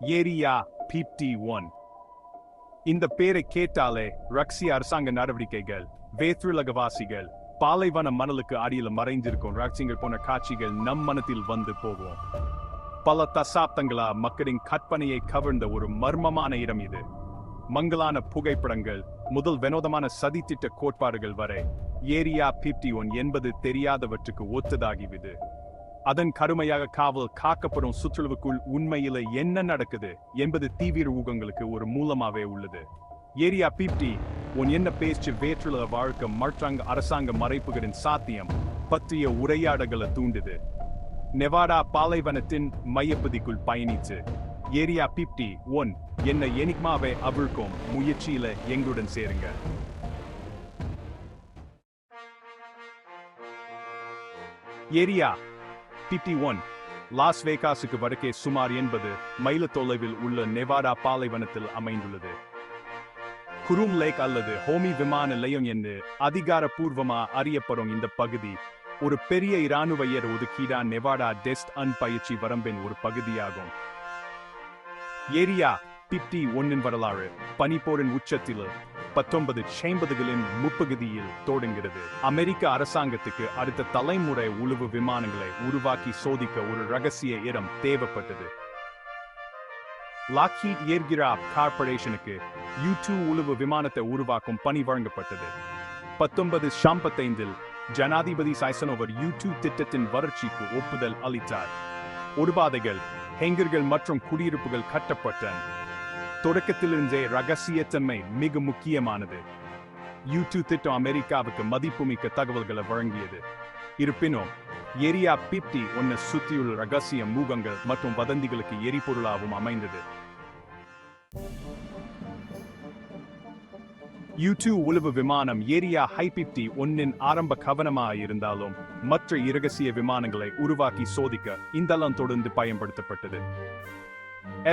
Area fifty one இந்த பேரை கேட்டாலே ரஷ்ய அரசாங்க நடவடிக்கைகள் வேத்ருலகவாசிகள் பாலைவன மணலுக்கு அடியில் மறைந்திருக்கும் ரகசியங்கள் போன காட்சிகள் நம் மனத்தில் வந்து போகும். பல தசாப்தங்களா மக்களின் கற்பனையை கவர்ந்த ஒரு மர்மமான இடம் இது. மங்கலான புகைப்படங்கள் முதல் வினோதமான சதித்திட்ட கோட்பாடுகள் வரை ஏரியா பிப்டி ஒன் என்பது தெரியாதவற்றுக்கு ஒத்ததாகிவிது அதன் கருமையாக காவல் காக்கப்படும் சுற்றுலவுக்குள் உண்மையில என்ன நடக்குது என்பது தீவிர ஊகங்களுக்கு ஒரு மூலமாவே உள்ளது. ஏரியா பிப்டி உன் என்ன பேச்சு வேற்றுல வாழ்க்கை மற்றாங்க அரசாங்க மறைப்புகளின் சாத்தியம் பற்றிய உரையாடல்களை தூண்டுது. நெவாடா பாலைவனத்தின் மையப்பதிக்குள் பயணிச்சு ஏரியா பிப்டி ஒன் என்ன எனிக்மாவை அவிழ்க்கும் முயற்சியில எங்களுடன் சேருங்க. ஏரியா பிப்டி ஒன் லாஸ் வேகாஸுக்கு வடக்கே சுமார் எண்பது மைல தொலைவில் உள்ள நெவாடா பாலைவனத்தில் அமைந்துள்ளது. குரூம் லேக் அல்லது ஹோமி விமான நிலையம் என்று அதிகாரப்பூர்வமா அறியப்படும் இந்த பகுதி ஒரு பெரிய இராணுவ ஏர் ஒதுக்கீடா நெவாடா டெஸ்ட் அன் பயிற்சி வரம்பின் ஒரு பகுதியாகும். ஏரியா பிப்டி ஒன்னின் வரலாறு. பனிப்போரின் உச்சத்தில் பத்தொன்பது ஐம்பதுகளின் முப்பகுதியில் தொடங்குகிறது அமெரிக்க அரசாங்கத்துக்கு அடுத்த தலைமுறை உளவு விமானங்களை உருவாக்கி சோதிக்க ஒரு ரகசிய இடம் தேவைப்பட்டது. லாக்ஹீட் ஏர்கிராப் கார்பரேஷனுக்கு யூ டூ உளவு விமானத்தை உருவாக்கும் பணி வழங்கப்பட்டது. பத்தொன்பது ஷாம்பத்தைந்தில் ஜனாதிபதி சைசனோவர் யூ டூ திட்டத்தின் வளர்ச்சிக்கு ஒப்புதல் அளித்தார். உருபாதைகள் ஹெங்கர்கள் மற்றும் குடியிருப்புகள் கட்டப்பட்டன. தொடக்கத்திலிருந்தே ரகசியத்தன்மை மிக முக்கியமானது. யூடியூப் திட்டம் அமெரிக்காவுக்கு மதிப்புமிக்க தகவல்களை வழங்கியது. இருப்பினும் ஏரியா பிப்டி ஒன்ன சுற்றியுள்ள ரகசிய மூகங்கள் மற்றும் வதந்திகளுக்கு எரிபொருளாகவும் அமைந்தது. யூடியூப் உளவு விமானம் ஏரியா ஹை பிப்டி ஒன்னின் ஆரம்ப கவனமாக இருந்தாலும் மற்ற இரகசிய விமானங்களை உருவாக்கி சோதிக்க இந்தளம் தொடர்ந்து பயன்படுத்தப்பட்டது.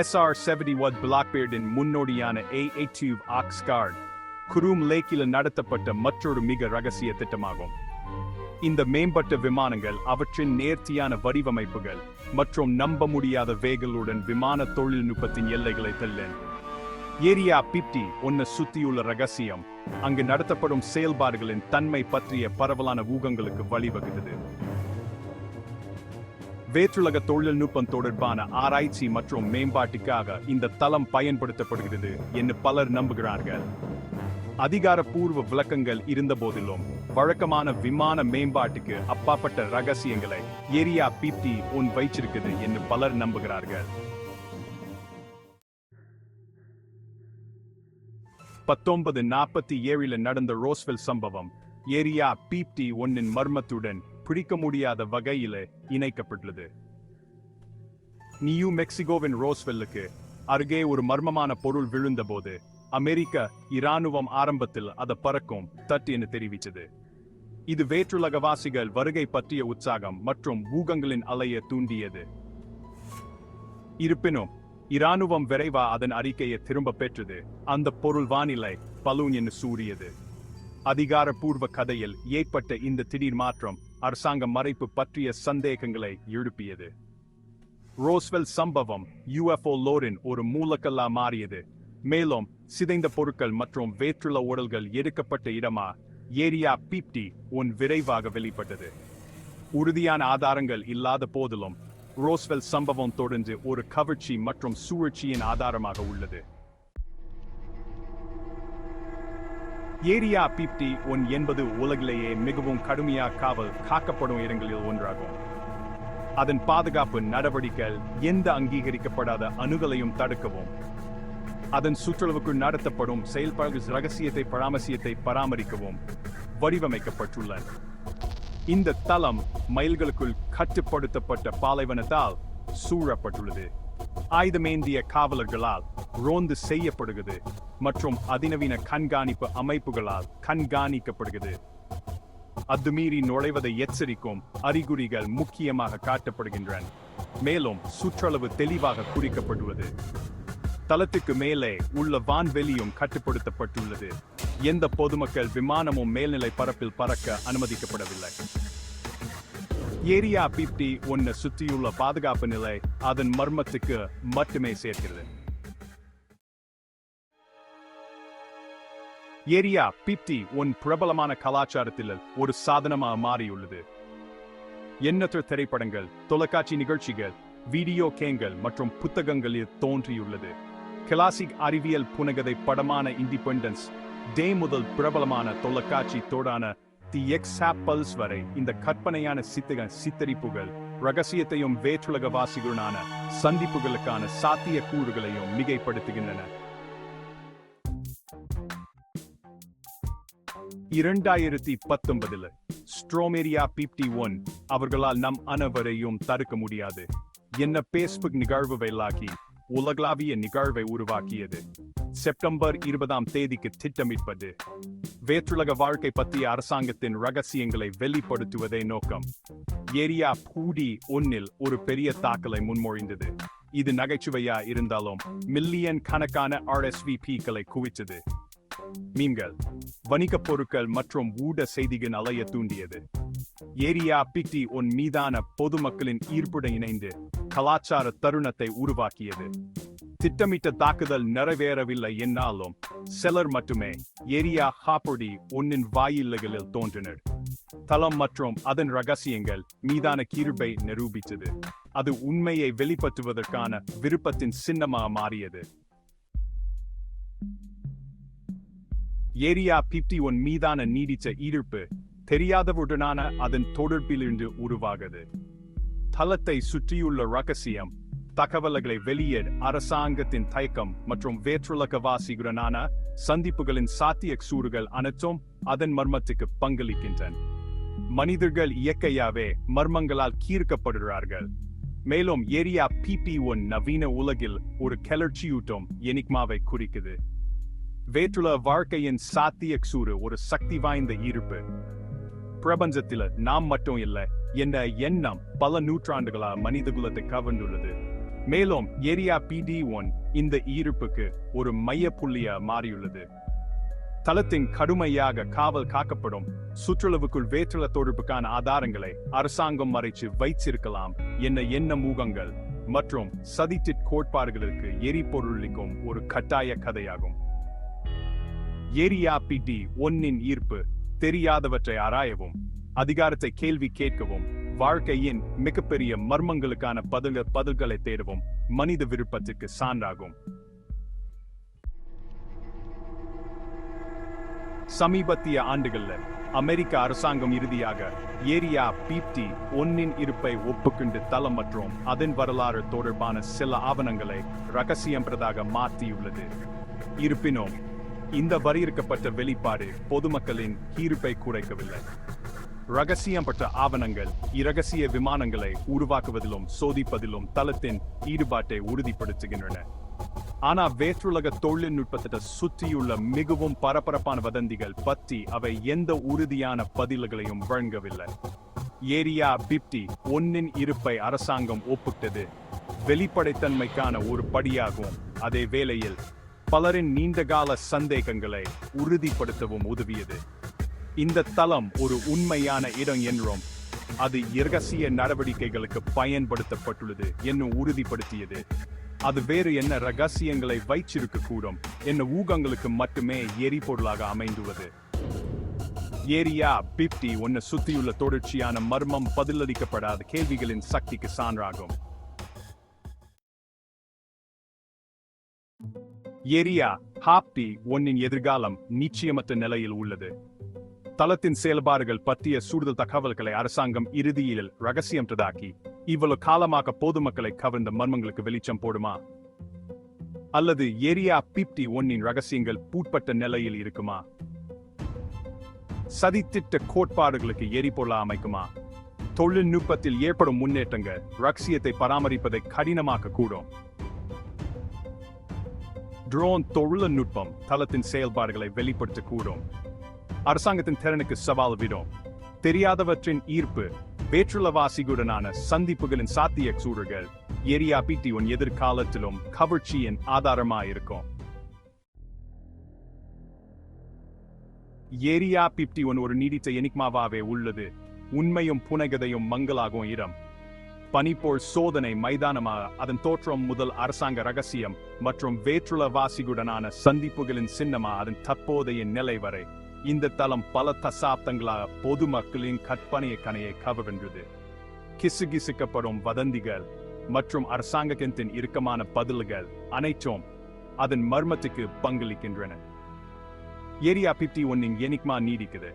எஸ்ஆர் செவன்டி ஒன் பிளாக்பேர்டின் முன்னோடியான ஏ எயிட்டிவ் ஆக்ஸ்கார்ட் குரூம் லேக்கில் நடத்தப்பட்ட மற்றொரு மிக ரகசிய திட்டமாகும். இந்த மேம்பட்ட விமானங்கள் அவற்றின் நேர்த்தியான வடிவமைப்புகள் மற்றும் நம்ப முடியாத வேகளுடன் விமான தொழில்நுட்பத்தின் எல்லைகளை தள்ளன் ஏரியா பிப்டி ஒன்ன சுத்தியுள்ள ரகசியம் அங்கு நடத்தப்படும் செயல்பாடுகளின் தன்மை பற்றிய பரவலான ஊகங்களுக்கு வழிவகுத்தது. வேற்றுலக தொழில்நுட்பம் தொடர்பான ஆராய்ச்சி மற்றும் மேம்பாட்டுக்காக இந்த தளம் பயன்படுத்தப்படுகிறது என்று பலர் நம்புகிறார்கள். அதிகாரப்பூர்வ விளக்கங்கள் இருந்தபோதிலும் வழக்கமான விமான மேம்பாட்டுக்கு அப்பாற்பட்ட ரகசியங்களை ஏரியா பிப்டி உன் வைச்சிருக்குது என்று பலர் நம்புகிறார்கள். பத்தொன்பது நாற்பத்தி ஏழில் நடந்த ரோஸ்வெல் சம்பவம் ஏரியா பிப்டி ஒன்னின் மர்மத்துடன் பிடிக்க முடியாத வகையில இணைக்கப்பட்டுள்ளது. நியூ மெக்சிகோவின் ரோஸ்வெல்லுக்கு அருகே ஒரு மர்மமான பொருள் விழுந்தபோது அமெரிக்க இராணுவம் ஆரம்பத்தில் அதை பறக்கும் தட்டு என்று தெரிவித்தது. இது வேற்றுலகவாசிகள் வருகை பற்றிய உற்சாகம் மற்றும் ஊகங்களின் அலைய தூண்டியது. இருப்பினும் இராணுவம் விரைவா அதன் அறிக்கையை திரும்ப பெற்றது. அந்த பொருள் வானிலை பலூன் என்று சூறியது. அதிகாரப்பூர்வ கதையில் ஏற்பட்ட இந்த திடீர் மாற்றம் அரசாங்க மறைப்பு பற்றிய சந்தேகங்களை எழுப்பியது. ரோஸ்வெல் சம்பவம் யுஎஃப்ஓ லோரின் ஒரு மூலக்கல்லா மாறியது. மேலும் சிதைந்த பொருட்கள் மற்றும் வேற்றுள்ள உடல்கள் எடுக்கப்பட்ட இடமா ஏரியா பீப்டி ஒன் விரைவாக வெளிப்பட்டது. உறுதியான ஆதாரங்கள் இல்லாத போதிலும் ரோஸ்வெல் சம்பவம் தொடர்ந்து ஒரு கவர்ச்சி மற்றும் சூழ்ச்சியின் ஆதாரமாக உள்ளது. ஏரியா பிப்டி ஒன் என்பது உலகிலேயே மிகவும் கடுமையாக காவல் காக்கப்படும் இடங்களில் ஒன்றாகும். அதன் பாதுகாப்பு நடவடிக்கைகள் எந்த அங்கீகரிக்கப்படாத அணுகலையும் தடுக்கவும். அதன் சுற்றுலாவுக்குள் நடத்தப்படும் செயல்பாடுகள் ரகசியத்தை பராமரிசியத்தை பராமரிக்கவும் வடிவமைக்கப்பட்டுள்ளன. இந்த தளம் மைல்களுக்குள் கட்டுப்படுத்தப்பட்ட பாலைவனத்தால் சூழப்பட்டுள்ளது. ஆயுதமேந்திய காவலர்களால் ரோந்து செய்யப்படுகிறது மற்றும் அதிநவீன கண்காணிப்பு அமைப்புகளால் கண்காணிக்கப்படுகிறது. அத்துமீறி நுழைவதை எச்சரிக்கும் அறிகுறிகள் முக்கியமாக காட்டப்படுகின்றன. மேலும் சுற்றளவு தெளிவாக குறிக்கப்படுவது தளத்துக்கு மேலே உள்ள வான்வெளியும் கட்டுப்படுத்தப்பட்டுள்ளது. எந்த பொதுமக்கள் விமானமும் மேல்நிலை பரப்பில் பறக்க அனுமதிக்கப்படவில்லை. ஏரியா பிப்டி ஒன்னு சுற்றியுள்ள பாதுகாப்பு நிலை அதன் மர்மத்துக்கு மட்டுமே சேர்க்கிறது. ஏரியா பிப்டி ஒன் பிரபலமான கலாச்சாரத்தில் ஒரு சாதனமாக மாறியுள்ளது. எண்ணற்ற திரைப்படங்கள் தொலைக்காட்சி நிகழ்ச்சிகள் வீடியோ கேங்கள் மற்றும் புத்தகங்களில் தோன்றியுள்ளது. கிளாசிக் அறிவியல் புனகதை படமான இண்டிபெண்டன்ஸ் டே முதல் பிரபலமான தொலைக்காட்சி தோடான தி எக்ஸாப்பல்ஸ் வரை இந்த கற்பனையான சித்தக சித்தரிப்புகள் ரகசியத்தையும் வேற்றுலக வாசிகளான சந்திப்புகளுக்கான சாத்திய கூறுகளையும் மிகைப்படுத்துகின்றன. இரண்டாயிரத்தி பத்தொன்பதுல ஸ்ட்ரோமேரியா பிப்டி ஒன் அவர்களால் நம் அனைவரையும் தடுக்க முடியாது. என்ன பேஸ்புக் நிகழ்வு வெள்ளாக்கி உலகளாவிய நிகழ்வை உருவாக்கியது. செப்டம்பர் இருபதாம் தேதிக்கு திட்டமிட்பது. வேற்றுலக வாழ்க்கை பற்றிய அரசாங்கத்தின் ரகசியங்களை வெளிப்படுத்துவதே நோக்கம். ஏரியா பூடி ஒன்னில் ஒரு பெரிய தாக்கலை முன்மொழிந்தது. இது நகைச்சுவையா இருந்தாலும் மில்லியன் கணக்கான ஆர்எஸ்விபிக்களை குவித்தது. மீன்கள் வணிகப் பொருட்கள் மற்றும் ஊட செய்திகள் அலைய தூண்டியது. ஏரியா பிக்டி ஒன் மீதான பொதுமக்களின் ஈர்ப்புடன் இணைந்து கலாச்சார தருணத்தை உருவாக்கியது. திட்டமிட்ட தாக்குதல் நிறைவேறவில்லை என்னாலும் செலர் மட்டுமே ஏரியா ஹாப்பொடி ஒன்னின் வாயில்களில் தோன்றினர். தளம் மற்றும் அதன் ரகசியங்கள் மீதான கீழ்பை நிரூபித்தது. அது உண்மையை வெளிப்படுத்துவதற்கான விருப்பத்தின் சின்னமாக மாறியது. ஏரியா பிப்டி ஒன் மீதான நீடித்த ஈர்ப்பு தெரியாதவுடனான அதன் தொடர்பிலிருந்து உருவாகுது. தளத்தை சுற்றியுள்ள ரகசியம் தகவல்களை வெளியிட அரசாங்கத்தின் தயக்கம் மற்றும் வேற்றுலகவாசிகளுடனான சந்திப்புகளின் சாத்திய சூறுகள் அனைத்தும் அதன் மர்மத்துக்கு பங்களிக்கின்றன. மனிதர்கள் இயற்கையாவே மர்மங்களால் கீர்க்கப்படுகிறார்கள். மேலும் ஏரியா பிபி ஒன் நவீன உலகில் ஒரு கிளர்ச்சியூட்டும் எனிக்மாவை குறிக்குது. வேற்றுல வாழ்க்கையின் சாத்திய சூறு ஒரு சக்தி வாய்ந்த ஈர்ப்பு. பிரபஞ்சத்தில நாம் மட்டும் இல்லை என்ற எண்ணம் பல நூற்றாண்டுகளா மனித குலத்தை கவர்ந்துள்ளது. மேலும் ஏரியா பிடி ஒன் இந்த ஈர்ப்புக்கு ஒரு மைய புள்ளியா மாறியுள்ளது. தளத்தின் கடுமையாக காவல் காக்கப்படும் சுற்றுலவுக்குள் வேற்றுல தொடர்புக்கான ஆதாரங்களை அரசாங்கம் மறைச்சு வைச்சிருக்கலாம் என்ன என்ன மூகங்கள் மற்றும் சதித்திட் கோட்பாடுகளுக்கு எரிபொருளிக்கும் ஒரு கட்டாய கதையாகும். ஏரியா பிடி ஒன்னின் ஈர்ப்பு தெரியாதவற்றை ஆராயவும் அதிகாரத்தை கேள்வி கேட்கவும் வாழ்க்கையின் மிகப்பெரிய மர்மங்களுக்கான பதில் பதில்களை தேடவும். மனித விருப்பத்திற்கு சான்றாகும். சமீபத்திய ஆண்டுகள்ல அமெரிக்க அரசாங்கம் இறுதியாக ஏரியா பிப்டி ஒன்னின் இருப்பை ஒப்புக்கொண்டு தளம் மற்றும் அதன் வரலாறு தொடர்பான சில ஆவணங்களை ரகசியம் மாற்றியுள்ளது. இருப்பினும் இந்த வரையறுக்கப்பட்ட வெளிப்பாடு பொதுமக்களின் ஈர்ப்பை குறைக்கவில்லை. ரகசியம் ஆவணங்கள் இரகசிய விமானங்களை உருவாக்குவதிலும் சோதிப்பதிலும் தளத்தின் ஈடுபாட்டை உறுதிப்படுத்துகின்றன. ஆனா வேற்றுலக தொழில்நுட்பத்தை சுற்றியுள்ள மிகவும் பரபரப்பான வதந்திகள் பற்றி அவை எந்த உறுதியான பதில்களையும் வழங்கவில்லை. ஏரியா பிப்டி ஒன்னின் இருப்பை அரசாங்கம் ஒப்புட்டது வெளிப்படைத்தன்மைக்கான ஒரு படியாகும் அதே வேளையில் பலரின் நீண்டகால சந்தேகங்களை உறுதிப்படுத்தவும் உதவியது. இந்த தளம் ஒரு உண்மையான இடம் என்றும் அது இரகசிய நடவடிக்கைகளுக்கு பயன்படுத்தப்பட்டுள்ளது என்னும் உறுதிப்படுத்தியது. அது வேறு என்ன ரகசியங்களை வைச்சிருக்க கூடும் என்ன ஊகங்களுக்கு மட்டுமே எரிபொருளாக அமைந்துள்ளது. ஏரியா பிப்டி ஒன்னு சுத்தியுள்ள தொடர்ச்சியான மர்மம் பதிலளிக்கப்படாத கேள்விகளின் சக்திக்கு சான்றாகும். ஏரியா ஹாப்டி ஒன்னின் எதிர்காலம் நிச்சயமற்ற நிலையில் உள்ளது. தளத்தின் செயல்பாடுகள் பற்றிய சூடுதல் தகவல்களை அரசாங்கம் இறுதியில் ரகசியம்தாக்கி இவ்வளவு காலமாக பொதுமக்களை கவர்ந்த மர்மங்களுக்கு வெளிச்சம் போடுமா? அல்லது ஏரியா பிப்டி ஒன்னின் ரகசியங்கள் பூட்பட்ட நிலையில் இருக்குமா? சதித்திட்ட கோட்பாடுகளுக்கு எரிபொருளா அமைக்குமா? தொழில்நுட்பத்தில் ஏற்படும் முன்னேற்றங்கள் ரகசியத்தை பராமரிப்பதை கடினமாக்க கூடும். ட்ரோன் தொழில்நுட்பம் தளத்தின் செயல்பாடுகளை வெளிப்படுத்தக்கூடும். அரசாங்கத்தின் திறனுக்கு சவால் விடும் தெரியாதவற்றின் ஈர்ப்பு வேற்றுலவாசிகளுடனான சந்திப்புகளின் சாத்திய சூழல்கள் ஏரியா பிடி ஒன் எதிர்காலத்திலும் கவர்ச்சியின் ஆதாரமாயிருக்கும். ஏரியா பிப்டி ஒன் ஒரு நீடித்த எனிக்மாவாவே உள்ளது. உண்மையும் புனைகதையும் மங்களாகும் இடம். பனிப்போல் சோதனை மைதானமாக அதன் தோற்றம் முதல் அரசாங்க ரகசியம் மற்றும் வேற்றுலவாசிகளுடனான சந்திப்புகளின் சின்னமா அதன் தற்போதைய நிலை வரை. இந்த தளம் பல தசாப்தங்களாக பொதுமக்களின் கற்பனைய கனையை கவர்கின்றது கிசுகிசுக்கப்படும் வதந்திகள் மற்றும் அரசாங்கத்தின் இறுக்கமான பதில்கள் அனைத்தும் அதன் மர்மத்துக்கு பங்களிக்கின்றன. ஏரியா பிப்டி ஒன்னின் எனிக்மா நீடிக்குது.